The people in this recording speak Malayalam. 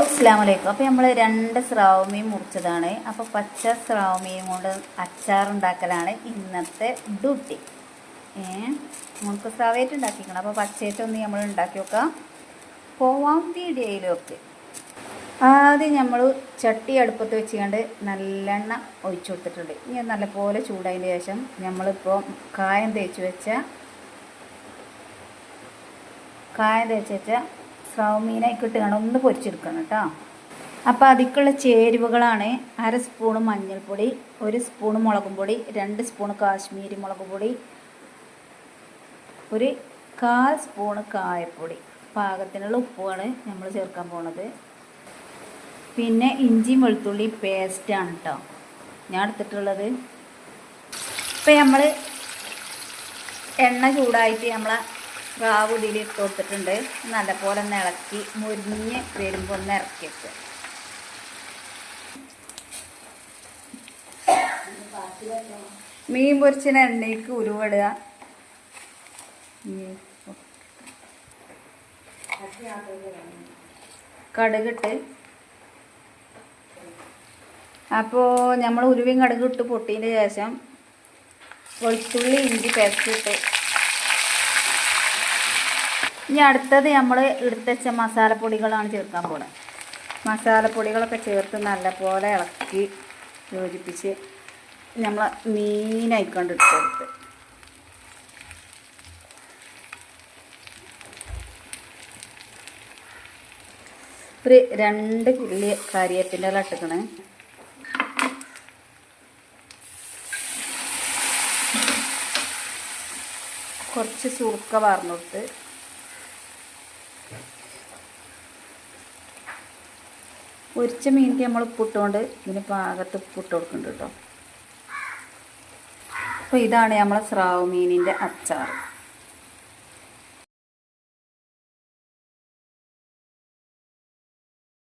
അസ്സാം വലൈക്കും അപ്പോൾ നമ്മൾ രണ്ട് സ്രാവ് മീൻ മുറിച്ചതാണ്. അപ്പോൾ പച്ച സ്രാവ് മീൻ കൊണ്ട് അച്ചാറുണ്ടാക്കലാണ് ഇന്നത്തെ ഡ്യൂട്ടി. ഏ നമുക്ക് സ്രാവേറ്റ് ഉണ്ടാക്കിക്കണം. അപ്പോൾ പച്ചയേറ്റൊന്ന് നമ്മൾ ഉണ്ടാക്കി നോക്കാം. പോവാം വീഡിയോയിലൊക്കെ ആദ്യം നമ്മൾ ചട്ടി അടുപ്പത്ത് വെച്ചുകൊണ്ട് നല്ലെണ്ണ ഒഴിച്ചു കൊടുത്തിട്ടുണ്ട്. ഇനി നല്ലപോലെ ചൂടായതിന് ശേഷം നമ്മളിപ്പോൾ കായം തേച്ച് വെച്ച കായം തേച്ച് വെച്ച സ്രാവ് മീനായി കിട്ടുകയാണ് ഒന്ന് പൊരിച്ചെടുക്കണം കേട്ടോ. അപ്പോൾ അതിക്കുള്ള ചേരുവകളാണ് അര സ്പൂൺ മഞ്ഞൾപ്പൊടി ഒരു സ്പൂൺ മുളകും പൊടി രണ്ട് സ്പൂണ് കാശ്മീരി മുളക് പൊടി ഒരു കാൽ സ്പൂണ് കായപ്പൊടി. പാകത്തിനുള്ള ഉപ്പുമാണ് നമ്മൾ ചേർക്കാൻ പോണത്. പിന്നെ ഇഞ്ചി വെളുത്തുള്ളി പേസ്റ്റാണ് കേട്ടോ. ഞാൻ എടുത്തിട്ടുള്ളത്. ഇപ്പം നമ്മൾ എണ്ണ ചൂടായിട്ട് നമ്മളെ റാവ് ഇതിൽ ഇട്ട് കൊടുത്തിട്ടുണ്ട് നല്ലപോലെ ഒന്ന് ഇളക്കി മുരിഞ്ഞ് വരുമ്പോൾ ഒന്ന് ഇറക്കി വെക്കുക മീൻ പൊരിച്ചിന് എണ്ണയ്ക്ക് ഉരുവിടുക. കടുകിട്ട്. അപ്പോൾ നമ്മൾ ഉരുവിയും കടുകിട്ട് പൊട്ടിയതിന്റെ ശേഷം വെളുത്തുള്ളി ഇഞ്ചി പേസ്റ്റ് ഇട്ട് ഇനി അടുത്തത് നമ്മൾ എടുത്തുവെച്ച മസാലപ്പൊടികളാണ് ചേർക്കാൻ പോകുന്നത് മസാലപ്പൊടികളൊക്കെ ചേർത്ത് നല്ലപോലെ ഇളക്കി യോജിപ്പിച്ച് നമ്മൾ മീനായിക്കൊണ്ട് ഇട്ട് കൊടുത്ത്. ഒരു രണ്ട് കിള്ളി കരിയേപ്പിന്റെ ഇല കുറച്ച് സുറുക്ക വാർന്നു കൊടുത്ത് പൊരിച്ച മീനിക്ക് നമ്മൾ ഉപ്പിട്ടുകൊണ്ട് ഇതിന് പാകത്ത് ഉപ്പിട്ട് കൊടുക്കുന്നുണ്ട് കേട്ടോ അപ്പോൾ ഇതാണ് നമ്മളെ സ്രാവ് മീനിന്റെ അച്ചാർ